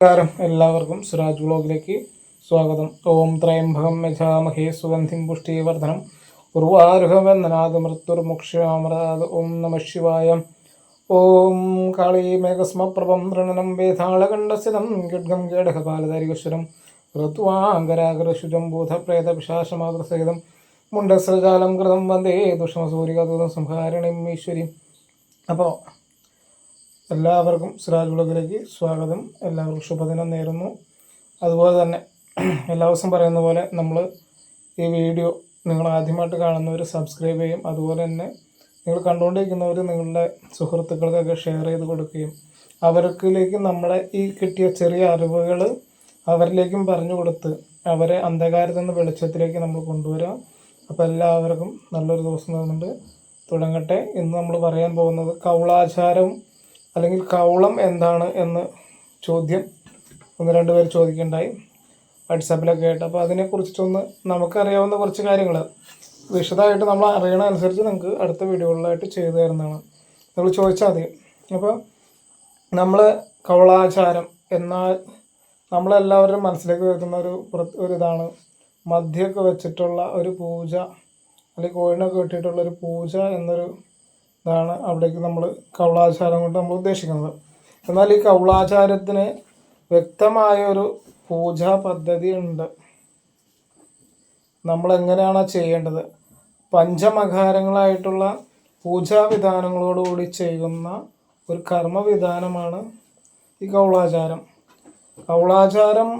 നമസ്കാരം എല്ലാവർക്കും സുരാജ് വ്ലോഗിലേക്ക് സ്വാഗതം. ഓം ത്രയംഭകം യജാമഹേ സുഗന്ധിം പുഷ്ടീവർദ്ധനം. ഉർവാരുഹവന്ദനാഥ് മൃത്യുർമുക്ഷാമരാത് ഓം നമ ശിവായ. ഓം കാളീ മേഘസ്മപ്രഭം തൃണനം വേതാളകണ്ഠസ്ഥിതം. ഗഡ്ഗം കേടകപാലധാരികശ്വരം ഋത്വാങ്കരാഗ്രശുജം ഭൂതപ്രേതപിശാശമാതൃസഹിതം മുണ്ടസ്രജാലം കൃതം വന്ദേ. ദുഷ്മസൂരികദൂതം സംഹാരിണിം ഈശ്വരി. അപ്പോൾ എല്ലാവർക്കും സിറാജ് ബ്ലോഗിലേക്ക് സ്വാഗതം. എല്ലാവർക്കും ശുഭദിനം നേരുന്നു. അതുപോലെ തന്നെ എല്ലാ ദിവസം പറയുന്ന പോലെ നമ്മൾ ഈ വീഡിയോ നിങ്ങൾ ആദ്യമായിട്ട് കാണുന്നവർ സബ്സ്ക്രൈബ് ചെയ്യും. അതുപോലെ തന്നെ നിങ്ങൾ കണ്ടുകൊണ്ടിരിക്കുന്നവർ നിങ്ങളുടെ സുഹൃത്തുക്കൾക്കൊക്കെ ഷെയർ ചെയ്ത് കൊടുക്കുകയും അവർക്കിലേക്ക് നമ്മുടെ ഈ കിട്ടിയ ചെറിയ അറിവുകൾ അവരിലേക്കും പറഞ്ഞു കൊടുത്ത് അവരെ അന്ധകാരത്തിൽ നിന്ന് വെളിച്ചത്തിലേക്ക് നമ്മൾ കൊണ്ടുവരാം. അപ്പോൾ എല്ലാവർക്കും നല്ലൊരു ദിവസം തോന്നുന്നുണ്ട് തുടങ്ങട്ടെ. ഇന്ന് നമ്മൾ പറയാൻ പോകുന്നത് കൗളാചാരം അല്ലെങ്കിൽ കൗളം എന്താണ് എന്ന് ചോദ്യം ഒന്ന് രണ്ട് പേര് ചോദിക്കുകയുണ്ടായി വാട്സാപ്പിലൊക്കെ ആയിട്ട്. അപ്പോൾ അതിനെക്കുറിച്ചിട്ടൊന്ന് നമുക്കറിയാവുന്ന കുറച്ച് കാര്യങ്ങൾ. വിശദമായിട്ട് നമ്മൾ അറിയണ അനുസരിച്ച് നിങ്ങൾക്ക് അടുത്ത വീഡിയോകളിലായിട്ട് ചെയ്തു തരുന്നതാണ്. നിങ്ങൾ ചോദിച്ചാൽ മതി. അപ്പോൾ നമ്മൾ കൗളാചാരം എന്നാൽ നമ്മളെല്ലാവരും മനസ്സിലേക്ക് വരുന്ന ഒരു ഒരു ഇതാണ്. മദ്യമൊക്കെ വെച്ചിട്ടുള്ള ഒരു പൂജ അല്ലെങ്കിൽ കോഴിനൊക്കെ വെട്ടിയിട്ടുള്ള ഒരു പൂജ എന്നൊരു ഇതാണ് അവിടേക്ക് നമ്മൾ കൗളാചാരം കൊണ്ട് നമ്മൾ ഉദ്ദേശിക്കുന്നത്. എന്നാൽ ഈ കൗളാചാരത്തിന് വ്യക്തമായ ഒരു പൂജാ പദ്ധതി ഉണ്ട്. നമ്മൾ എങ്ങനെയാണ് ചെയ്യേണ്ടത്? പഞ്ചമകാരങ്ങളായിട്ടുള്ള പൂജാവിധാനങ്ങളോടുകൂടി ചെയ്യുന്ന ഒരു കർമ്മവിധാനമാണ് ഈ കൗളാചാരം കൗളാചാരം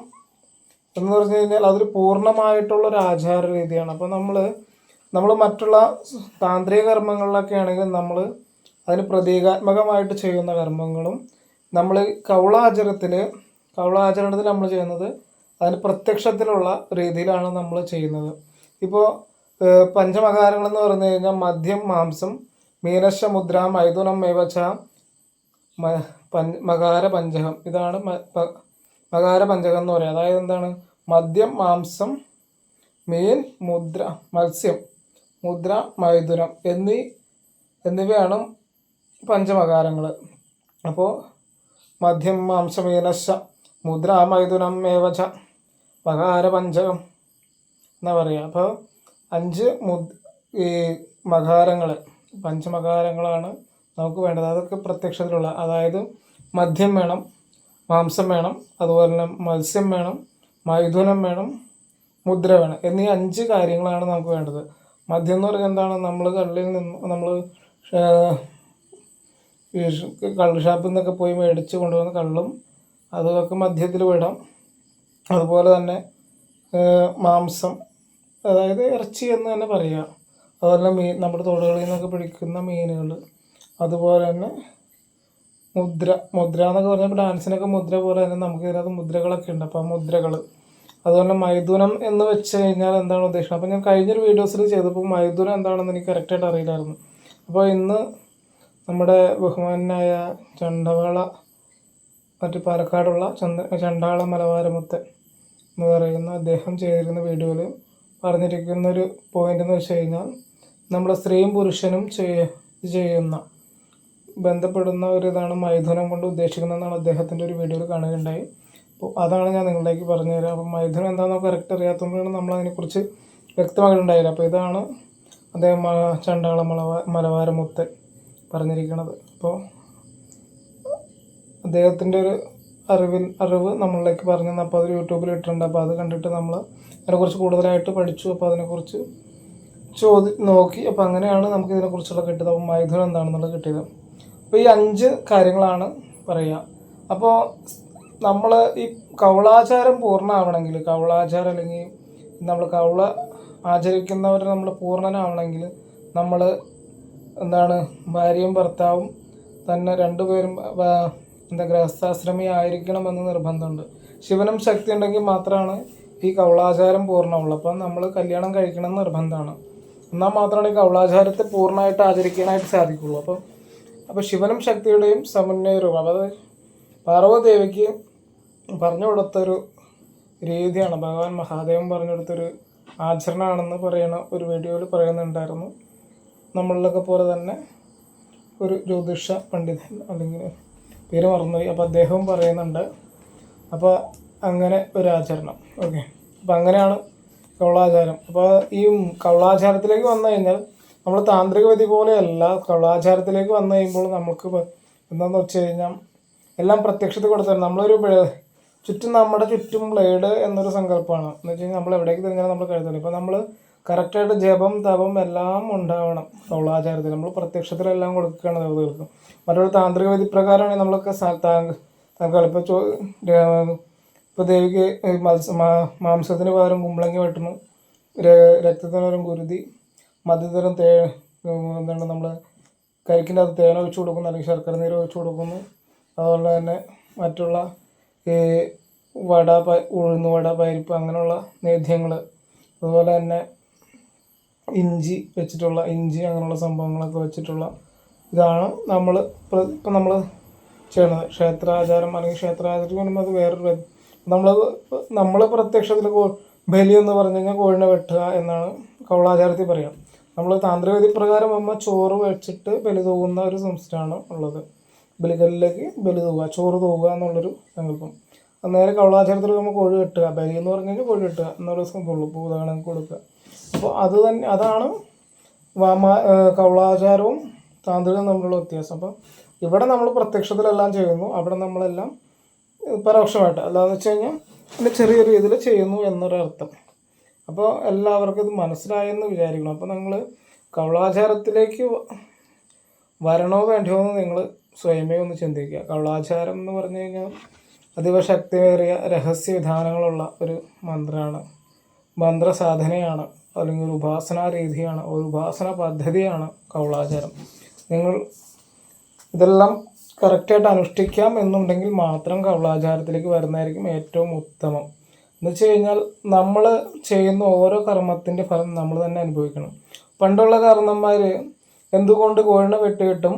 എന്ന് പറഞ്ഞു കഴിഞ്ഞാൽ അതൊരു പൂർണമായിട്ടുള്ളൊരു ആചാര രീതിയാണ്. അപ്പോൾ നമ്മൾ നമ്മൾ മറ്റുള്ള താന്ത്രിക കർമ്മങ്ങളിലൊക്കെ ആണെങ്കിൽ നമ്മൾ അതിന് പ്രതീകാത്മകമായിട്ട് ചെയ്യുന്ന കർമ്മങ്ങളും നമ്മൾ കൗളാചരണത്തിൽ കൗളാചരണത്തിൽ നമ്മൾ ചെയ്യുന്നത് അതിന് പ്രത്യക്ഷത്തിലുള്ള രീതിയിലാണ് നമ്മൾ ചെയ്യുന്നത്. ഇപ്പോൾ പഞ്ചമകാരങ്ങൾ എന്ന് പറഞ്ഞു കഴിഞ്ഞാൽ മദ്യം മാംസം മീനശ മുദ്ര മൈഥുനം മേവച്ച മകാര പഞ്ചകം. ഇതാണ് മകാര പഞ്ചകം എന്ന് പറയുന്നത്. അതായത് എന്താണ്? മദ്യം മാംസം മീൻ മുദ്ര മത്സ്യം. മുദ്ര മൈഥുനം എന്നീ എന്നിവയാണ് പഞ്ചമകാരങ്ങൾ അപ്പോൾ മദ്യം മാംസമീനശ മുദ്ര മൈഥുനം മേവച മകാര പഞ്ചകം എന്നാ പറയുക അപ്പോൾ അഞ്ച് മു ഈ മകാരങ്ങൾ പഞ്ചമകാരങ്ങളാണ് നമുക്ക് വേണ്ടത്. അതൊക്കെ പ്രത്യക്ഷത്തിലുള്ള അതായത് മദ്യം വേണം മാംസം വേണം അതുപോലെ തന്നെ മത്സ്യം വേണം മൈഥുനം വേണം മുദ്ര വേണം എന്നീ അഞ്ച് കാര്യങ്ങളാണ് നമുക്ക് വേണ്ടത്. മദ്യം എന്ന് പറഞ്ഞാൽ എന്താണ്? നമ്മൾ കള്ളിൽ നിന്ന് നമ്മൾ കള്ള് ഷാപ്പിൽ നിന്നൊക്കെ പോയി മേടിച്ച് കൊണ്ടുവന്ന കള്ളും അതൊക്കെ മദ്യത്തിൽ വിടാം. അതുപോലെ തന്നെ മാംസം അതായത് ഇറച്ചി എന്ന് തന്നെ പറയുക അതുപോലെ മീൻ നമ്മുടെ തോടുകളിൽ നിന്നൊക്കെ പിടിക്കുന്ന മീനുകൾ. അതുപോലെ തന്നെ മുദ്ര മുദ്ര എന്നൊക്കെ പറഞ്ഞാൽ ഡാൻസിനൊക്കെ മുദ്ര പോലെ തന്നെ നമുക്ക് ഇതിനകത്ത് മുദ്രകളൊക്കെ ഉണ്ട്. അപ്പോൾ ആ മുദ്രകൾ അതുപോലെ മൈഥുനം എന്ന് വെച്ച് കഴിഞ്ഞാൽ എന്താണ് ഉദ്ദേശിക്കുന്നത്? അപ്പോൾ ഞാൻ കഴിഞ്ഞൊരു വീഡിയോസിൽ ചെയ്തപ്പോൾ മൈഥുനം എന്താണെന്ന് എനിക്ക് കറക്റ്റായിട്ട് അറിയില്ലായിരുന്നു. അപ്പോൾ ഇന്ന് നമ്മുടെ ബഹുമാനായ ചണ്ടവാള മറ്റ് പാലക്കാടുള്ള ചന്ത ചണ്ടാള മലബാരമുത്ത് എന്ന് പറയുന്ന അദ്ദേഹം ചെയ്തിരുന്ന വീഡിയോയിൽ പറഞ്ഞിരിക്കുന്ന ഒരു പോയിന്റ് എന്ന് വെച്ച് കഴിഞ്ഞാൽ നമ്മുടെ സ്ത്രീയും പുരുഷനും ചെയ്യ ചെയ്യുന്ന ബന്ധപ്പെടുന്ന ഒരു ഇതാണ് മൈഥുനം കൊണ്ട് ഉദ്ദേശിക്കുന്നതെന്നാണ് അദ്ദേഹത്തിന്റെ ഒരു വീഡിയോയിൽ കാണുകയുണ്ടായി. അപ്പോൾ അതാണ് ഞാൻ നിങ്ങളിലേക്ക് പറഞ്ഞു തരാം അപ്പം മൈഥുനം എന്താണെന്നോ കറക്റ്റ് അറിയാത്തതുകൊണ്ടാണ് നമ്മൾ അതിനെക്കുറിച്ച് വ്യക്തമായിട്ടുണ്ടായില്ല. അപ്പോൾ ഇതാണ് അദ്ദേഹം ചണ്ടാള മലവാ മലവാരമുത്ത് പറഞ്ഞിരിക്കുന്നത് അപ്പോൾ അദ്ദേഹത്തിന്റെ ഒരു അറിവിൽ അറിവ് നമ്മളിലേക്ക് പറഞ്ഞു തന്നു അപ്പോൾ അത് യൂട്യൂബിൽ ഇട്ടിട്ടുണ്ട്. അപ്പോൾ അത് കണ്ടിട്ട് നമ്മൾ അതിനെക്കുറിച്ച് കൂടുതലായിട്ട് പഠിച്ചു. അപ്പോൾ അതിനെക്കുറിച്ച് ചോദി നോക്കി. അപ്പോൾ അങ്ങനെയാണ് നമുക്ക് ഇതിനെക്കുറിച്ചുള്ള കിട്ടിയത്. അപ്പോൾ മൈഥുനം എന്താണെന്നുള്ളത് കിട്ടിയത്. അപ്പോൾ ഈ അഞ്ച് കാര്യങ്ങളാണ് പറയുക അപ്പോൾ നമ്മൾ ഈ കൗളാചാരം പൂർണമാവണമെങ്കിൽ കൗളാചാരം അല്ലെങ്കിൽ നമ്മൾ കൗള ആചരിക്കുന്നവർ നമ്മൾ പൂർണനാവണമെങ്കിൽ നമ്മൾ എന്താണ് ഭാര്യയും ഭർത്താവും തന്നെ രണ്ടുപേരും എന്താ ഗൃഹസ്ഥാശ്രമി ആയിരിക്കണമെന്ന് നിർബന്ധമുണ്ട്. ശിവനും ശക്തി ഉണ്ടെങ്കിൽ മാത്രമാണ് ഈ കൗളാചാരം പൂർണമുള്ളൂ. അപ്പം നമ്മൾ കല്യാണം കഴിക്കണം എന്ന് നിർബന്ധമാണ്. എന്നാൽ മാത്രമാണ് ഈ കൗളാചാരത്തെ പൂർണമായിട്ട് ആചരിക്കാനായിട്ട് സാധിക്കുള്ളൂ അപ്പം അപ്പോൾ ശിവനും ശക്തിയുടെയും സമന്വയ രൂപം അതായത് പാർവദേവിക്ക് പറഞ്ഞു കൊടുത്തൊരു രീതിയാണ്. ഭഗവാൻ മഹാദേവൻ പറഞ്ഞു കൊടുത്തൊരു ആചരണമാണെന്ന് പറയുന്ന ഒരു വീഡിയോയിൽ പറയുന്നുണ്ടായിരുന്നു. നമ്മളിലൊക്കെ പോലെ തന്നെ ഒരു ജ്യോതിഷ പണ്ഡിതൻ അല്ലെങ്കിൽ പേര് മറന്നുപോയി. അപ്പോൾ അദ്ദേഹവും പറയുന്നുണ്ട്. അപ്പോൾ അങ്ങനെ ഒരു ആചരണം. ഓക്കെ. അപ്പോൾ അങ്ങനെയാണ് കൗളാചാരം. അപ്പോൾ ഈ കൗളാചാരത്തിലേക്ക് വന്നു കഴിഞ്ഞാൽ നമ്മൾ താന്ത്രിക വിധി പോലെയല്ല. കൗളാചാരത്തിലേക്ക് വന്നു കഴിയുമ്പോൾ നമുക്ക് എന്താണെന്ന് വെച്ച് കഴിഞ്ഞാൽ എല്ലാം പ്രത്യക്ഷത്തിൽ കൊടുത്തു നമ്മളൊരു ചുറ്റും നമ്മുടെ ചുറ്റും ബ്ലേഡ് എന്നൊരു സങ്കല്പമാണ്. എന്ന് വെച്ച് കഴിഞ്ഞാൽ നമ്മൾ എവിടേക്ക് തിരിഞ്ഞാലും നമ്മൾ കഴുതണം ഇപ്പം നമ്മൾ കറക്റ്റായിട്ട് ജപം തപം എല്ലാം ഉണ്ടാവണം സൗളാചാരത്തിൽ. നമ്മൾ പ്രത്യക്ഷത്തിലെല്ലാം കൊടുക്കുകയാണ് ദേവതകൾക്ക്. മറ്റൊരു താന്ത്രിക വിധി പ്രകാരമാണെങ്കിൽ നമ്മളൊക്കെ താങ്കൾ ഇപ്പോൾ ഇപ്പോൾ ദേവിക്ക് മാംസത്തിന് പകരം കുമ്പളങ്ങി വെട്ടുന്നു. രക്തത്തിന് പകരം കുരുതി. മദ്യതരം തേ എന്താണ് നമ്മൾ കരിക്കിന്റെ അത് തേനൊഴിച്ച് കൊടുക്കുന്നു. അല്ലെങ്കിൽ ശർക്കര നീര് ഒഴിച്ച് കൊടുക്കുന്നു. അതുപോലെ തന്നെ മറ്റുള്ള വട പ ഉഴുന്ന് വട പരിപ്പ് അങ്ങനെയുള്ള നേദ്യങ്ങൾ അതുപോലെ തന്നെ ഇഞ്ചി വെച്ചിട്ടുള്ള ഇഞ്ചി അങ്ങനെയുള്ള സംഭവങ്ങളൊക്കെ വെച്ചിട്ടുള്ള ഇതാണ് നമ്മൾ ഇപ്പം നമ്മൾ ചെയ്യണത് ക്ഷേത്രാചാരം അല്ലെങ്കിൽ ക്ഷേത്രാചാരം പറയുമ്പോൾ അത് വേറൊരു നമ്മൾ നമ്മൾ പ്രത്യക്ഷത്തിൽ ബലി എന്ന് പറഞ്ഞു കഴിഞ്ഞാൽ കോഴിനെ വെട്ടുക എന്നാണ് കൗളാചാരത്തിൽ പറയാം നമ്മൾ താന്ത്രിക വിധി പ്രകാരം അമ്മ ചോറ് വെച്ചിട്ട് ബലി തൂകുന്ന ഒരു സംസ്ഥാനമാണ് ഉള്ളത്. ബലികല്ലിലേക്ക് ബലി തൂകുക ചോറ് തൂകുക എന്നുള്ളൊരു സങ്കല്പം. അന്നേരം കവളാചാരത്തിൽ നമ്മൾ കോഴി കെട്ടുക ബലി എന്ന് പറഞ്ഞു കഴിഞ്ഞാൽ കോഴി കെട്ടുക എന്നുള്ള സംഭവമുള്ളൂ പൂതകണക്ക് കൊടുക്കുക. അപ്പോൾ അത് തന്നെ അതാണ് വാമ കവളാചാരവും താന്ത്രികവും തമ്മിലുള്ള വ്യത്യാസം. അപ്പം ഇവിടെ നമ്മൾ പ്രത്യക്ഷത്തിലെല്ലാം ചെയ്യുന്നു. അവിടെ നമ്മളെല്ലാം പരോക്ഷമായിട്ട്. അല്ലാന്ന് വെച്ച് കഴിഞ്ഞാൽ എന്റെ ചെറിയ രീതിയിൽ ചെയ്യുന്നു എന്നൊരർത്ഥം. അപ്പോൾ എല്ലാവർക്കും ഇത് മനസ്സിലായെന്ന് വിചാരിക്കണം. അപ്പോൾ നിങ്ങൾ കൗളാചാരത്തിലേക്ക് വരണോ വേണ്ടയോ എന്ന് നിങ്ങൾ സ്വയമേ ഒന്ന് ചിന്തിക്കുക. കൗളാചാരം എന്ന് പറഞ്ഞു കഴിഞ്ഞാൽ അതീവ ശക്തിയേറിയ രഹസ്യ വിധാനങ്ങളുള്ള ഒരു മന്ത്രമാണ് മന്ത്രസാധനയാണ് അല്ലെങ്കിൽ ഒരു ഉപാസനാ രീതിയാണ് ഒരു ഉപാസന പദ്ധതിയാണ് കൗളാചാരം നിങ്ങൾ ഇതെല്ലാം കറക്റ്റായിട്ട് അനുഷ്ഠിക്കാം എന്നുണ്ടെങ്കിൽ മാത്രം കൗളാചാരത്തിലേക്ക് വരുന്നതായിരിക്കും ഏറ്റവും ഉത്തമം. എന്ന് വെച്ച് കഴിഞ്ഞാൽ നമ്മൾ ചെയ്യുന്ന ഓരോ കർമ്മത്തിന്റെ ഫലം നമ്മൾ തന്നെ അനുഭവിക്കണം. പണ്ടുള്ള കാരണന്മാർ എന്തുകൊണ്ട് കോഴിനെ വെട്ടുകിട്ടും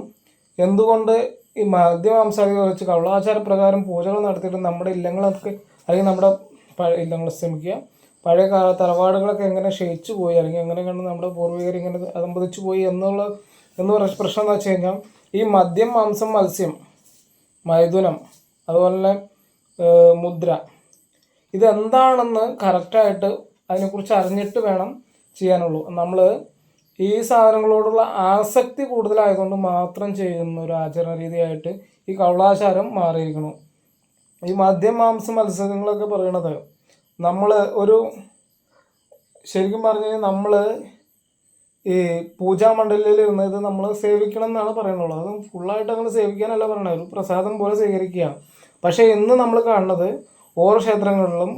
എന്തുകൊണ്ട് ഈ മദ്യമാംസാദികൾ വെച്ച് കൗളാചാര പ്രകാരം പൂജകൾ നടത്തിയിട്ട് നമ്മുടെ ഇല്ലങ്ങളൊക്കെ അല്ലെങ്കിൽ നമ്മുടെ ഇല്ലങ്ങൾ ശ്രമിക്കുക പഴയ കാല തറവാടുകളൊക്കെ എങ്ങനെ ക്ഷയിച്ചു പോയി അല്ലെങ്കിൽ എങ്ങനെ കണ്ട് നമ്മുടെ പൂർവികർ ഇങ്ങനെ അതമ്പതിച്ചു പോയി എന്നുള്ള എന്ന് പറഞ്ഞ പ്രശ്നം എന്ന് വെച്ച് കഴിഞ്ഞാൽ ഈ മദ്യം മാംസം മത്സ്യം മൈഥുനം അതുപോലെ മുദ്ര ഇതെന്താണെന്ന് കറക്റ്റായിട്ട് അതിനെക്കുറിച്ച് അറിഞ്ഞിട്ട് വേണം ചെയ്യാനുള്ളൂ. നമ്മൾ ഈ സാധനങ്ങളോടുള്ള ആസക്തി കൂടുതലായതുകൊണ്ട് മാത്രം ചെയ്യുന്ന ഒരു ആചരണ രീതിയായിട്ട് ഈ കവളാശാരം മാറിയിരിക്കണം ഈ മദ്യം മാംസം മത്സ്യങ്ങളൊക്കെ പറയണത് നമ്മൾ ഒരു ശരിക്കും പറഞ്ഞു കഴിഞ്ഞാൽ നമ്മൾ ഈ പൂജാ മണ്ഡലിൽ ഇത് നമ്മൾ സേവിക്കണം എന്നാണ് പറയുന്നുള്ളത് അത് ഫുള്ളായിട്ട് അങ്ങനെ സേവിക്കാനല്ല പറയണത്. ഒരു പ്രസാദം പോലെ സ്വീകരിക്കുക. പക്ഷേ ഇന്ന് നമ്മൾ കാണുന്നത് ഓരോ ക്ഷേത്രങ്ങളിലും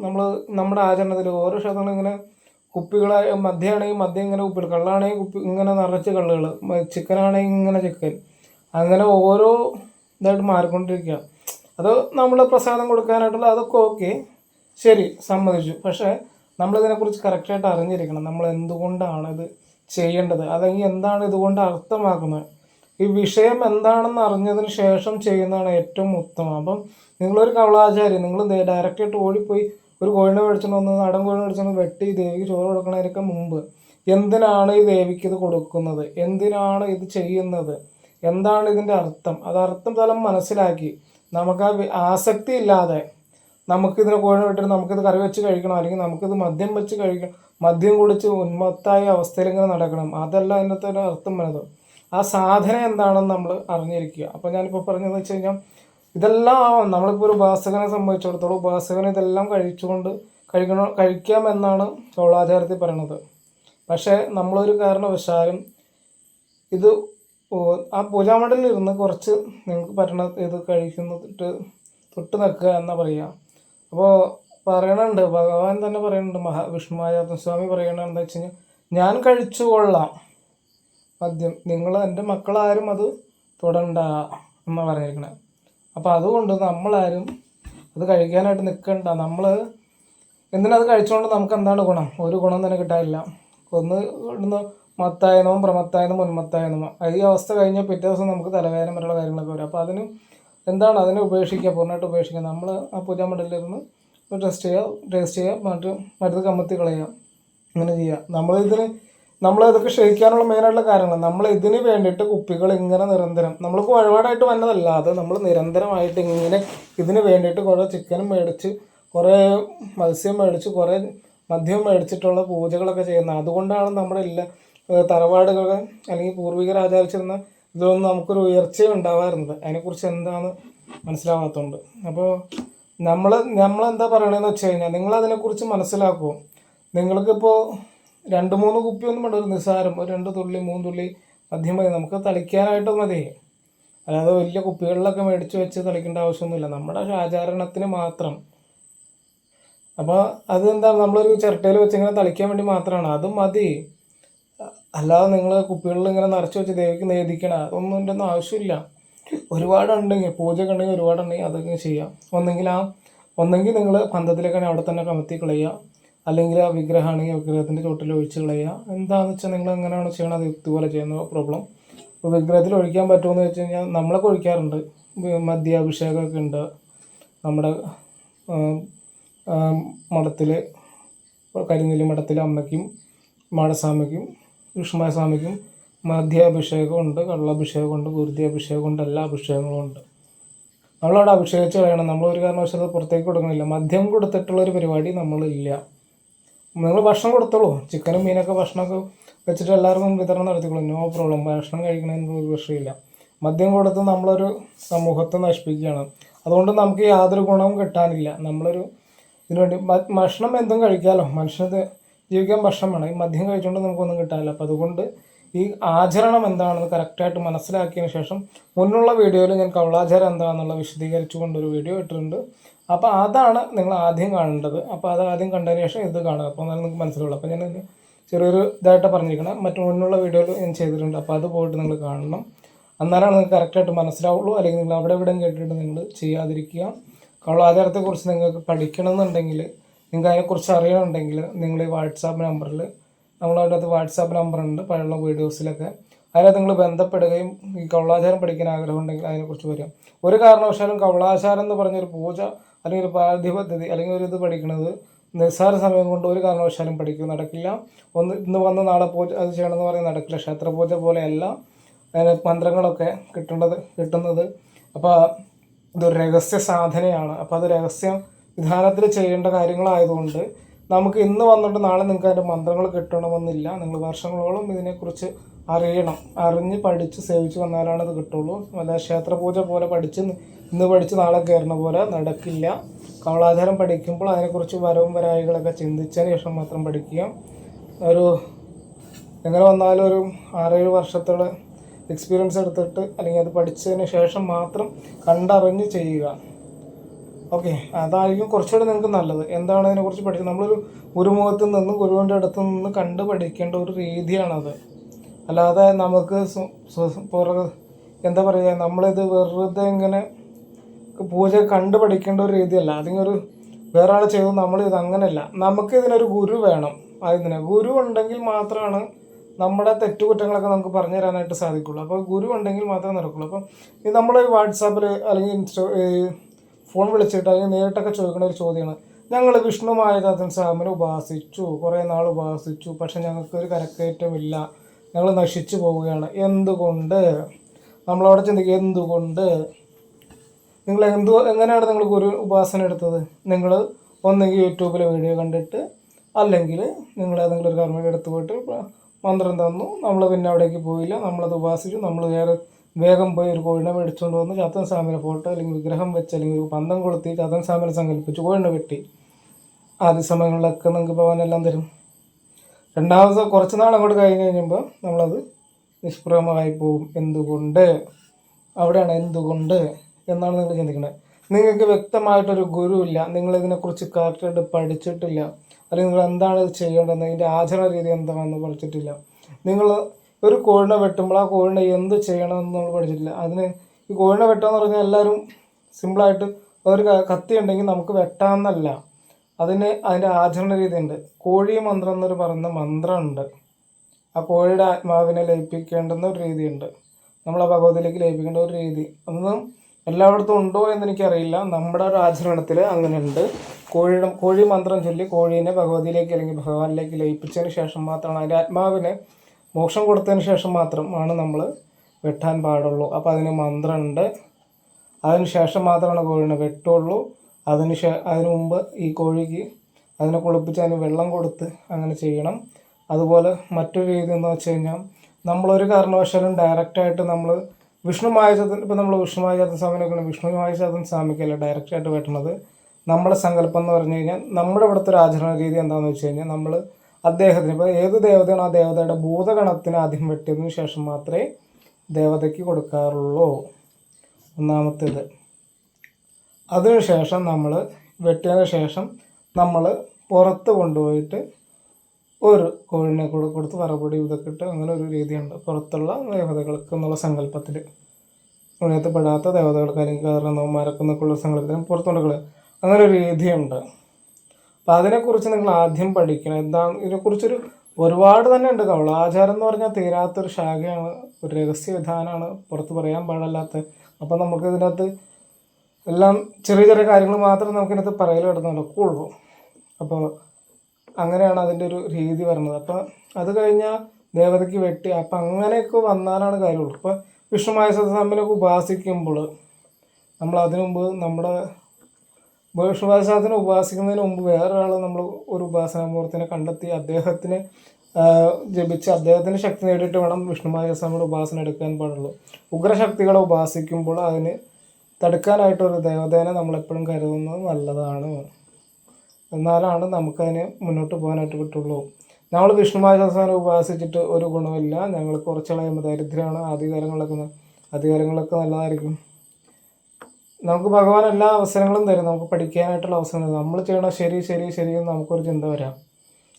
നമ്മൾ നമ്മുടെ ആചരണത്തിൽ ഓരോ ക്ഷേത്രങ്ങളും ഇങ്ങനെ കുപ്പികളെ മദ്യമാണെങ്കിൽ മദ്യം ഇങ്ങനെ കുപ്പികൾ കള്ളാണെങ്കിൽ കുപ്പി ഇങ്ങനെ നിറച്ച് കള്ളുകൾ. ചിക്കനാണെങ്കിൽ ഇങ്ങനെ ചിക്കൻ. അങ്ങനെ ഓരോ ഇതായിട്ട് മാറിക്കൊണ്ടിരിക്കുക അത് നമ്മൾ പ്രസാദം കൊടുക്കാനായിട്ടുള്ള അതൊക്കെ ഓക്കെ. ശരി സമ്മതിച്ചു. പക്ഷേ നമ്മളിതിനെക്കുറിച്ച് കറക്റ്റായിട്ട് അറിഞ്ഞിരിക്കണം. നമ്മൾ എന്തുകൊണ്ടാണ് ഇത് ചെയ്യേണ്ടത്? അല്ലെങ്കിൽ എന്താണ് ഇതുകൊണ്ട് അർത്ഥമാക്കുന്നത്? ഈ വിഷയം എന്താണെന്ന് അറിഞ്ഞതിന് ശേഷം ചെയ്യുന്നതാണ് ഏറ്റവും ഉത്തമം. അപ്പം നിങ്ങളൊരു കവളാചാരി നിങ്ങൾ ഡയറക്റ്റായിട്ട് ഓടിപ്പോയി ഒരു കോഴിനെ മേടിച്ചോണ്ട് വന്ന് നാടൻ കോഴിനെ മേടിച്ചോണ്ട് വെട്ടി ദേവിക്ക് ചോറ് കൊടുക്കണതിനൊക്കെ മുമ്പ് എന്തിനാണ് ഈ ദേവിക്ക് ഇത് കൊടുക്കുന്നത്? എന്തിനാണ് ഇത് ചെയ്യുന്നത്? എന്താണ് ഇതിന്റെ അർത്ഥം? അത് അർത്ഥം തലം മനസ്സിലാക്കി. നമുക്ക് ആ ആസക്തി ഇല്ലാതെ നമുക്കിതിനെ കോഴിനെ വിട്ടിട്ട് നമുക്കിത് കറി വെച്ച് കഴിക്കണം അല്ലെങ്കിൽ നമുക്കിത് മദ്യം വെച്ച് കഴിക്കണം മദ്യം കുടിച്ച് ഉന്മത്തായ അവസ്ഥയിൽ ഇങ്ങനെ നടക്കണം. അതല്ല അതിനകത്ത് ഒരു അർത്ഥം വരുന്നത് ആ സാധനം എന്താണെന്ന് നമ്മൾ അറിഞ്ഞിരിക്കുക. അപ്പോൾ ഞാനിപ്പോൾ പറഞ്ഞതെന്ന് വെച്ച് കഴിഞ്ഞാൽ ഇതെല്ലാം നമ്മളിപ്പോൾ ഒരു ഉപാസകനെ സംബന്ധിച്ചിടത്തോളം ഉപാസകന് ഇതെല്ലാം കഴിച്ചുകൊണ്ട് കഴിക്കണം കഴിക്കാമെന്നാണ് ചോളാചാരത്തിൽ പറയുന്നത് പക്ഷേ നമ്മളൊരു കാരണവശാലും ഇത് ആ പൂജാമണ്ഡലിൽ ഇരുന്ന് കുറച്ച് നിങ്ങൾക്ക് പറ്റണ ഇത് കഴിക്കുന്നിട്ട് തൊട്ട് നിൽക്കുക എന്നാ പറയുക അപ്പോൾ പറയണുണ്ട് ഭഗവാൻ തന്നെ പറയുന്നുണ്ട് മഹാ വിഷ്ണുമായ സ്വാമി പറയണത് എന്താ വെച്ച് കഴിഞ്ഞാൽ ഞാൻ കഴിച്ചു കൊള്ളാം. മദ്യം. നിങ്ങൾ എന്റെ മക്കളാരും അത് തൊടണ്ട എന്ന് പറഞ്ഞിരിക്കണേ. അപ്പോൾ അതുകൊണ്ട് നമ്മളാരും അത് കഴിക്കാനായിട്ട് നിൽക്കണ്ട നമ്മൾ എന്തിനത് കഴിച്ചുകൊണ്ട് നമുക്ക് എന്താണ് ഗുണം? ഒരു ഗുണം തന്നെ കിട്ടാനില്ല. ഒന്ന് ഇവിടുന്ന് മത്തായനോ പ്രമത്തായനോ മുൻമത്തായനോ ഈ അവസ്ഥ കഴിഞ്ഞാൽ പിറ്റേ ദിവസം നമുക്ക് തലവേദന വരെയുള്ള കാര്യങ്ങളൊക്കെ വരും. അപ്പോൾ അതിന് എന്താണ് അതിനെ ഉപേക്ഷിക്കുക? പൂർണമായിട്ട് ഉപേക്ഷിക്കുക. നമ്മൾ ആ പൂജാ മണ്ഡലിരുന്ന് ടെസ്റ്റ് ചെയ്യുക ടേസ്റ്റ് ചെയ്യുക മറ്റ് മരുന്ന് കമ്മത്തി കളയുക. അങ്ങനെ ചെയ്യുക. നമ്മളിതിന് നമ്മൾ അതൊക്കെ ക്ഷയിക്കാനുള്ള മെയിനായിട്ടുള്ള കാര്യങ്ങൾ നമ്മൾ ഇതിന് വേണ്ടിയിട്ട് കുപ്പികൾ ഇങ്ങനെ നിരന്തരം നമ്മൾക്ക് വഴിപാടായിട്ട് വന്നതല്ലാതെ നമ്മൾ നിരന്തരമായിട്ട് ഇങ്ങനെ ഇതിന് വേണ്ടിയിട്ട് കുറേ ചിക്കനും മേടിച്ച് കുറേ മത്സ്യം മേടിച്ച് കുറേ മദ്യം മേടിച്ചിട്ടുള്ള പൂജകളൊക്കെ ചെയ്യുന്നത് അതുകൊണ്ടാണ് നമ്മുടെ എല്ലാ തറവാടുകളെ അല്ലെങ്കിൽ പൂർവികർ ആചരിച്ചിരുന്ന ഇതൊന്നും നമുക്കൊരു ഉയർച്ച ഉണ്ടാവാറുണ്ട് അതിനെക്കുറിച്ച് എന്താണ് മനസ്സിലാവാത്തതുകൊണ്ട് അപ്പോൾ നമ്മൾ നമ്മളെന്താ പറയണതെന്ന് വെച്ച് കഴിഞ്ഞാൽ നിങ്ങളതിനെക്കുറിച്ച് മനസ്സിലാക്കുമോ നിങ്ങൾക്കിപ്പോൾ രണ്ട് മൂന്ന് കുപ്പിയൊന്നും വേണ്ട ഒരു നിസ്സാരം ഒരു രണ്ട് തുള്ളി മൂന്ന് തുള്ളി മദ്യം മതി. നമുക്ക് തളിക്കാനായിട്ട് മതി. അല്ലാതെ വലിയ കുപ്പികളിലൊക്കെ മേടിച്ച് വെച്ച് തളിക്കേണ്ട ആവശ്യമൊന്നുമില്ല. നമ്മുടെ ആചാരണത്തിന് മാത്രം. അപ്പോൾ അതെന്താ നമ്മളൊരു ചിരട്ടയിൽ വെച്ച് ഇങ്ങനെ തളിക്കാൻ വേണ്ടി മാത്രമാണ്. അതും മതി. അല്ലാതെ നിങ്ങൾ കുപ്പികളിൽ ഇങ്ങനെ നിറച്ച് വെച്ച് ദേവിക്ക് നേദിക്കണം അതൊന്നും എന്റെ ഒന്നും ആവശ്യമില്ല. ഒരുപാടുണ്ടെങ്കിൽ പൂജയൊക്കെ ഉണ്ടെങ്കിൽ ഒരുപാടുണ്ടെങ്കിൽ അതൊക്കെ ചെയ്യാം. ഒന്നെങ്കിൽ ആ ഒന്നെങ്കിൽ നിങ്ങൾ പന്തത്തിലേക്കാണെങ്കിൽ അവിടെ തന്നെ കമത്തി കളയുക. അല്ലെങ്കിൽ ആ വിഗ്രഹമാണെങ്കിൽ വിഗ്രഹത്തിന്റെ ചോട്ടിൽ ഒഴിച്ച് കളയുക. എന്താണെന്ന് വെച്ചാൽ നിങ്ങൾ എങ്ങനെയാണ് ചെയ്യണത് ഇതുപോലെ ചെയ്യുന്ന പ്രോബ്ലം ഇപ്പോൾ വിഗ്രഹത്തിൽ ഒഴിക്കാൻ പറ്റുമെന്ന് വെച്ച് കഴിഞ്ഞാൽ നമ്മളൊക്കെ ഒഴിക്കാറുണ്ട്. മദ്യാഭിഷേകമൊക്കെ ഉണ്ട്. നമ്മുടെ മഠത്തിൽ കരിനെല്ലി മഠത്തിൽ അമ്മയ്ക്കും മാടസ്വാമിക്കും വിഷ്ണുസ്വാമിക്കും മദ്യാഭിഷേകമുണ്ട് കള്ളാഭിഷേകമുണ്ട് ഗുരുതിയഭിഷേകമുണ്ട് എല്ലാ അഭിഷേകങ്ങളും ഉണ്ട്. നമ്മളവിടെ അഭിഷേകിച്ച് കളയണം. നമ്മൾ ഒരു കാരണവശാലും പുറത്തേക്ക് കൊടുക്കണില്ല. മദ്യം കൊടുത്തിട്ടുള്ള ഒരു പരിപാടി നമ്മളില്ല. നിങ്ങൾ ഭക്ഷണം കൊടുത്തോളൂ. ചിക്കനും മീനൊക്കെ ഭക്ഷണമൊക്കെ വെച്ചിട്ട് എല്ലാവർക്കും വിതരണം നടത്തിക്കോളൂ. നോ പ്രോബ്ലം ഭക്ഷണം കഴിക്കണമെന്ന് ഒരു വിഷയമില്ല മദ്യം കൊടുത്ത് നമ്മളൊരു സമൂഹത്തെ നശിപ്പിക്കുകയാണ്. അതുകൊണ്ട് നമുക്ക് യാതൊരു ഗുണവും കിട്ടാനില്ല. നമ്മളൊരു ഇതിനുവേണ്ടി ഭക്ഷണം എന്തും കഴിക്കാമല്ലോ മനുഷ്യന് ജീവിക്കാൻ ഭക്ഷണം വേണം. ഈ മദ്യം കഴിച്ചുകൊണ്ട് നമുക്കൊന്നും കിട്ടാനില്ല. അപ്പോൾ അതുകൊണ്ട് ഈ ആചരണം എന്താണെന്ന് കറക്റ്റായിട്ട് മനസ്സിലാക്കിയതിന് ശേഷം മുന്നുള്ള വീഡിയോയിൽ ഞാൻ കവളാചാരം എന്താണെന്നുള്ള വിശദീകരിച്ചുകൊണ്ട് ഒരു വീഡിയോ ഇട്ടിട്ടുണ്ട്. അപ്പോൾ അതാണ് നിങ്ങൾ ആദ്യം കാണേണ്ടത്. അപ്പോൾ അത് ആദ്യം കണ്ടതിന് ശേഷം ഇത് കാണുക. അപ്പോൾ എന്നാലും നിങ്ങൾക്ക് മനസ്സിലാവുള്ളൂ. അപ്പോൾ ഞാൻ ചെറിയൊരു ഇതായിട്ട് പറഞ്ഞിരിക്കണം. മറ്റു മുന്നുള്ള വീഡിയോയിൽ ഞാൻ ചെയ്തിട്ടുണ്ട്. അപ്പോൾ അത് പോയിട്ട് നിങ്ങൾ കാണണം. എന്നാലാണ് നിങ്ങൾക്ക് കറക്റ്റായിട്ട് മനസ്സിലാവുള്ളൂ. അല്ലെങ്കിൽ നിങ്ങൾ അവിടെ എവിടെയും കേട്ടിട്ട് നിങ്ങൾ ചെയ്യാതിരിക്കുക. കവളാചാരത്തെക്കുറിച്ച് നിങ്ങൾക്ക് പഠിക്കണമെന്നുണ്ടെങ്കിൽ നിങ്ങൾക്ക് അതിനെക്കുറിച്ച് അറിയണമെന്നുണ്ടെങ്കിൽ നിങ്ങൾ ഈ വാട്സാപ്പ് നമ്പറിൽ നമ്മളവിടെ അത് വാട്സാപ്പ് നമ്പറുണ്ട് പഴയുള്ള വീഡിയോസിലൊക്കെ. അതിനകത്ത് നിങ്ങൾ ബന്ധപ്പെടുകയും ഈ കവളാചാരം പഠിക്കാൻ ആഗ്രഹമുണ്ടെങ്കിൽ അതിനെക്കുറിച്ച് വരിക. ഒരു കാരണവശാലും കവളാചാരം എന്ന് പറഞ്ഞൊരു പൂജ അല്ലെങ്കിൽ ഒരു പാഠ്യപദ്ധതി അല്ലെങ്കിൽ ഒരു ഇത് പഠിക്കുന്നത് നിസ്സാര സമയം കൊണ്ട് ഒരു കാരണവശാലും പഠിക്കും നടക്കില്ല. ഒന്ന് ഇന്ന് വന്ന് നാളെ പൂജ അത് ചെയ്യണമെന്ന് പറയാൻ നടക്കില്ല. ക്ഷേത്രപൂജ പോലെയല്ല. മന്ത്രങ്ങളൊക്കെ കിട്ടേണ്ടത് കിട്ടുന്നത്. അപ്പോൾ ഇതൊരു രഹസ്യ സാധനയാണ്. അപ്പോൾ അത് രഹസ്യം വിധാനത്തിൽ ചെയ്യേണ്ട കാര്യങ്ങളായതുകൊണ്ട് നമുക്ക് ഇന്ന് വന്നിട്ട് നാളെ നിങ്ങൾക്ക് അതിന്റെ മന്ത്രങ്ങൾ കിട്ടണമെന്നില്ല. നിങ്ങൾ വർഷങ്ങളോളം ഇതിനെക്കുറിച്ച് അറിയണം. അറിഞ്ഞ് പഠിച്ച് സേവിച്ച് വന്നാലാണ് ഇത് കിട്ടുള്ളൂ. അല്ല ക്ഷേത്രപൂജ പോലെ പഠിച്ച് ഇന്ന് പഠിച്ച് നാളെ കയറുന്ന പോലെ നടക്കില്ല. കവളാചാരം പഠിക്കുമ്പോൾ അതിനെക്കുറിച്ച് വരവും വരായികളൊക്കെ ചിന്തിച്ചതിന് ശേഷം മാത്രം പഠിക്കുക. ഒരു എങ്ങനെ വന്നാലും ഒരു ആറേഴ് വർഷത്തോടെ എക്സ്പീരിയൻസ് എടുത്തിട്ട് അല്ലെങ്കിൽ അത് പഠിച്ചതിന് ശേഷം മാത്രം കണ്ടറിഞ്ഞ് ചെയ്യുക. ഓക്കെ അതായിരിക്കും കുറച്ചുകൂടെ നിങ്ങൾക്ക് നല്ലത്. എന്താണ് അതിനെക്കുറിച്ച് പഠിച്ചത്? നമ്മളൊരു ഗുരുമുഖത്ത് നിന്ന് ഗുരുവിന്റെ അടുത്ത് നിന്ന് കണ്ട് പഠിക്കേണ്ട ഒരു രീതിയാണത്. അല്ലാതെ നമുക്ക് എന്താ പറയുക? നമ്മളിത് വെറുതെ ഇങ്ങനെ പൂജ കണ്ടു പഠിക്കേണ്ട ഒരു രീതിയല്ല. അതിനൊരു വേറെ ആൾ ചെയ്തു നമ്മൾ ഇത് അങ്ങനെയല്ല. നമുക്ക് ഇതിനൊരു ഗുരു വേണം. അതിന് ഗുരു ഉണ്ടെങ്കിൽ മാത്രമാണ് നമ്മുടെ തെറ്റുകുറ്റങ്ങളൊക്കെ നമുക്ക് പറഞ്ഞു തരാനായിട്ട് സാധിക്കുള്ളൂ. അപ്പോൾ ഗുരു ഉണ്ടെങ്കിൽ മാത്രമേ നടക്കുള്ളൂ. അപ്പം ഇത് നമ്മൾ വാട്സാപ്പിൽ അല്ലെങ്കിൽ ഇൻസ്റ്റ ഫോൺ വിളിച്ചിട്ട് അല്ലെങ്കിൽ നേരിട്ടൊക്കെ ചോദിക്കുന്ന ഒരു ചോദ്യമാണ്. ഞങ്ങൾ വിഷ്ണു ദത്തൻ സ്വാമിനെ ഉപാസിച്ചു. കുറേ നാൾ ഉപാസിച്ചു. പക്ഷേ ഞങ്ങൾക്ക് ഒരു കരക്കയറ്റമില്ല. ഞങ്ങൾ നശിച്ചു പോവുകയാണ്. എന്തുകൊണ്ട്? നമ്മളവിടെ ചിന്തിക്കുക എന്തുകൊണ്ട്? നിങ്ങൾ എന്ത് എങ്ങനെയാണ് നിങ്ങൾ ഗുരു ഉപാസന എടുത്തത്? നിങ്ങൾ ഒന്നെങ്കിൽ യൂട്യൂബിൽ വീഡിയോ കണ്ടിട്ട് അല്ലെങ്കിൽ നിങ്ങൾ ഏതെങ്കിലും ഒരു കർമ്മ എടുത്ത് പോയിട്ട് മന്ത്രം തന്നു നമ്മൾ പിന്നെ അവിടേക്ക് പോയില്ല നമ്മളത് ഉപാസിച്ചു നമ്മൾ വേറെ വേഗം പോയി ഒരു കോഴിനെ മേടിച്ചുകൊണ്ട് വന്ന് ചാത്തൻ സ്വാമിനെ ഫോട്ടോ അല്ലെങ്കിൽ വിഗ്രഹം വെച്ച് അല്ലെങ്കിൽ പന്തം കൊളുത്തി ചാത്തൻ സ്വാമിനെ സങ്കല്പിച്ചു കോഴിനെ വെട്ടി. ആദ്യ സമയങ്ങളിലൊക്കെ നിങ്ങൾക്ക് ഭഗവാനെല്ലാം തരും. രണ്ടാമത് കുറച്ച് നാൾ അങ്ങോട്ട് കഴിഞ്ഞ് കഴിയുമ്പോൾ നമ്മളത് നിഷ്പ്രമമായി പോകും എന്തുകൊണ്ട്? അവിടെയാണ് എന്തുകൊണ്ട്? എന്നാണ് നിങ്ങൾ ചിന്തിക്കുന്നത്? നിങ്ങൾക്ക് വ്യക്തമായിട്ടൊരു ഗുരു ഇല്ല നിങ്ങൾ ഇതിനെക്കുറിച്ച് കറക്റ്റായിട്ട് പഠിച്ചിട്ടില്ല. അല്ലെങ്കിൽ നിങ്ങൾ എന്താണ് ചെയ്യേണ്ടതെന്ന് ഇതിന്റെ ആചരണ രീതി എന്താണെന്ന് പഠിച്ചിട്ടില്ല. നിങ്ങൾ ഒരു കോഴിനെ വെട്ടുമ്പോൾ ആ കോഴിനെ എന്ത് ചെയ്യണമെന്ന് നമ്മൾ പഠിച്ചിട്ടില്ല. അതിന് ഈ കോഴിനെ വെട്ടാന്ന് പറഞ്ഞാൽ എല്ലാവരും സിമ്പിളായിട്ട് ഒരു കത്തി ഉണ്ടെങ്കിൽ നമുക്ക് വെട്ടാമെന്നല്ല. അതിന് അതിന്റെ ആചരണ രീതി ഉണ്ട്. കോഴി മന്ത്രം എന്നൊരു പറയുന്ന മന്ത്രമുണ്ട്. ആ കോഴിയുടെ ആത്മാവിനെ ലയിപ്പിക്കേണ്ടുന്ന ഒരു രീതിയുണ്ട്. നമ്മളെ ഭഗവതിയിലേക്ക് ലയിപ്പിക്കേണ്ട ഒരു രീതി. അതൊന്നും എല്ലായിടത്തും ഉണ്ടോ എന്ന് എനിക്കറിയില്ല നമ്മുടെ ഒരു ആചരണത്തിൽ അങ്ങനെയുണ്ട്. കോഴിയുടെ കോഴി മന്ത്രം ചൊല്ലി കോഴീനെ ഭഗവതിയിലേക്ക് അല്ലെങ്കിൽ ഭഗവാനിലേക്ക് ലയിപ്പിച്ചതിന് ശേഷം മാത്രമാണ് അതിന്റെ ആത്മാവിനെ മോക്ഷം കൊടുത്തതിന് ശേഷം മാത്രമാണ് നമ്മൾ വെട്ടാൻ പാടുള്ളൂ. അപ്പോൾ അതിന് മന്ത്രമുണ്ട്. അതിന് ശേഷം മാത്രമാണ് കോഴീനെ വെട്ടുള്ളൂ. അതിന് ശേ അതിന് മുമ്പ് ഈ കോഴിക്ക് അതിനെ കുളിപ്പിച്ച് അതിന് വെള്ളം കൊടുത്ത് അങ്ങനെ ചെയ്യണം. അതുപോലെ മറ്റൊരു രീതി എന്ന് വെച്ച് കഴിഞ്ഞാൽ നമ്മളൊരു കാരണവശാലും ഡയറക്റ്റായിട്ട് നമ്മൾ വിഷ്ണു മായചാതൻ ഇപ്പം നമ്മൾ വിഷ്ണു മായചാതൻ സ്വാമിനൊക്കെയാണ് വിഷ്ണു മായചാതൻ സ്വാമിക്കല്ല ഡയറക്റ്റായിട്ട് വെട്ടണത് നമ്മുടെ സങ്കല്പം എന്ന് പറഞ്ഞു കഴിഞ്ഞാൽ നമ്മുടെ ഇവിടുത്തെ ഒരു ആചരണ രീതി എന്താണെന്ന് വെച്ച് കഴിഞ്ഞാൽ നമ്മൾ അദ്ദേഹത്തിന് ഇപ്പോൾ ഏത് ദേവതയാണോ ആ ദേവതയുടെ ഭൂതഗണത്തിന് ആദ്യം വെട്ടിയതിന് ശേഷം മാത്രമേ ദേവതയ്ക്ക് കൊടുക്കാറുള്ളൂ. ഒന്നാമത്തേത്. അതിനുശേഷം നമ്മൾ വെട്ടിയതിന് ശേഷം നമ്മൾ പുറത്ത് കൊണ്ടുപോയിട്ട് ഒരു കോഴിനെ കൂടെ കൊടുത്ത് വറപൊടി ഇതൊക്കെ ഇട്ട് അങ്ങനെ ഒരു രീതിയുണ്ട്. പുറത്തുള്ള ദേവതകൾക്ക് എന്നുള്ള സങ്കല്പത്തിൽ. പുണ്യത്തിൽ പെടാത്ത ദേവതകൾക്ക് അല്ലെങ്കിൽ കാരണവന്മാരൊക്കെ എന്നൊക്കെയുള്ള സങ്കല്പത്തിന് പുറത്തുകൊണ്ടുകൾ അങ്ങനെ ഒരു രീതിയുണ്ട്. അപ്പം അതിനെക്കുറിച്ച് നിങ്ങൾ ആദ്യം പഠിക്കണം. എന്താണ്? ഇതിനെക്കുറിച്ചൊരു ഒരുപാട് തന്നെ ഉണ്ട്. കവളാചാരം എന്ന് പറഞ്ഞാൽ തീരാത്തൊരു ശാഖയാണ്. ഒരു രഹസ്യ വിധാനമാണ്. പുറത്ത് പറയാൻ പാടില്ലാത്ത. അപ്പം നമുക്ക് ഇതിനകത്ത് എല്ലാം ചെറിയ ചെറിയ കാര്യങ്ങൾ മാത്രമേ നമുക്കിതിനകത്ത് പറയൽ കിടന്നു നടക്കുകയുള്ളൂ അപ്പോൾ അങ്ങനെയാണ് അതിന്റെ ഒരു രീതി വരുന്നത്. അപ്പം അത് കഴിഞ്ഞാൽ ദേവതയ്ക്ക് വെട്ടി അപ്പം അങ്ങനെയൊക്കെ വന്നാലാണ് കാര്യമുള്ളൂ. ഇപ്പം വിഷ്ണുമായ സത്യസാമ്പിനൊക്കെ ഉപാസിക്കുമ്പോൾ നമ്മൾ അതിനു മുമ്പ് നമ്മുടെ വിഷ്ണുവാസത്തിനെ ഉപാസിക്കുന്നതിന് മുമ്പ് വേറൊരാൾ നമ്മൾ ഒരു ഉപാസനാമൂർത്തിനെ കണ്ടെത്തി അദ്ദേഹത്തിന് ജപിച്ച് അദ്ദേഹത്തിന് ശക്തി നേടിയിട്ട് വേണം വിഷ്ണുമായ സ്വാമിയുടെ ഉപാസന എടുക്കാൻ പാടുള്ളൂ. ഉഗ്രശക്തികളെ ഉപാസിക്കുമ്പോൾ അതിന് തടുക്കാനായിട്ടൊരു ദേവതേനെ നമ്മളെപ്പോഴും കരുതുന്നത് നല്ലതാണ്. എന്നാലാണ് നമുക്കതിന് മുന്നോട്ട് പോകാനായിട്ട് പറ്റുള്ളൂ. നമ്മൾ വിഷ്ണുമായ സഹസ്രം ഉപാസിച്ചിട്ട് ഒരു ഗുണമില്ല ഞങ്ങൾ കുറച്ചളയുമ്പോൾ ദരിദ്രമാണ് അധികാരങ്ങളൊക്കെ ആദ്യകാലങ്ങളിലൊക്കെ നല്ലതായിരിക്കും. നമുക്ക് ഭഗവാൻ എല്ലാ അവസരങ്ങളും തരും. നമുക്ക് പഠിക്കാനായിട്ടുള്ള അവസരം തരും. നമ്മൾ ചെയ്യണ ശരി ശരി ശരി എന്ന് നമുക്കൊരു ചിന്ത വരാം.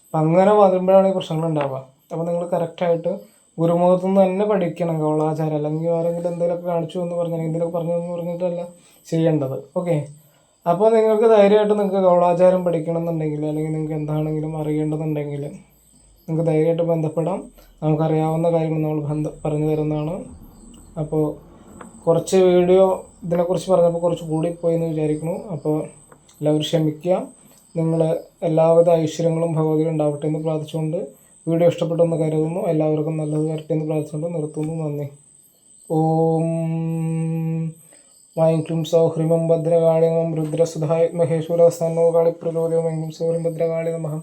അപ്പം അങ്ങനെ വരുമ്പോഴാണ് ഈ പ്രശ്നങ്ങൾ ഉണ്ടാവുക. അപ്പോൾ നിങ്ങൾ കറക്റ്റായിട്ട് ഗുരുമുഖത്തു നിന്ന് തന്നെ പഠിക്കണം. കൗളാചാരം അല്ലെങ്കിൽ ആരെങ്കിലും എന്തെങ്കിലുമൊക്കെ കാണിച്ചു എന്ന് പറഞ്ഞാൽ എന്തെങ്കിലുമൊക്കെ പറഞ്ഞു എന്ന് പറഞ്ഞിട്ടല്ല ചെയ്യേണ്ടത്. ഓക്കെ അപ്പോൾ നിങ്ങൾക്ക് ധൈര്യമായിട്ട് നിങ്ങൾക്ക് ഗൗളാചാരം പഠിക്കണം എന്നുണ്ടെങ്കിൽ അല്ലെങ്കിൽ നിങ്ങൾക്ക് എന്താണെങ്കിലും അറിയേണ്ടതുണ്ടെങ്കിൽ നിങ്ങൾക്ക് ധൈര്യമായിട്ട് ബന്ധപ്പെടാം. നമുക്കറിയാവുന്ന കാര്യങ്ങൾ നമ്മൾ ബന്ധ പറഞ്ഞു തരുന്നതാണ്. അപ്പോൾ കുറച്ച് വീഡിയോ ഇതിനെക്കുറിച്ച് പറഞ്ഞപ്പോൾ കുറച്ച് കൂടിപ്പോയി എന്ന് വിചാരിക്കുന്നു. അപ്പോൾ എല്ലാവരും ക്ഷമിക്കുക. നിങ്ങൾ എല്ലാവിധ ഐശ്വര്യങ്ങളും ഭഗവതിയിൽ ഉണ്ടാവട്ടെ എന്ന് പ്രാർത്ഥിച്ചുകൊണ്ട് വീഡിയോ ഇഷ്ടപ്പെട്ടെന്ന് കരുതുന്നു. എല്ലാവർക്കും നല്ലത് വരട്ടെ എന്ന് പ്രാർത്ഥിച്ചുകൊണ്ട് നിർത്തുന്നു. നന്ദി. ഓം വായും ക്ലീം സൗഹ്രിമം ഭദ്രകാളി നമം രുദ്രസുധായ മഹേശ്വര സ്ഥാനോ കാളി പ്രചോദയം എങ്കും സൗഹ്യം ഭദ്രകാളി നമഃ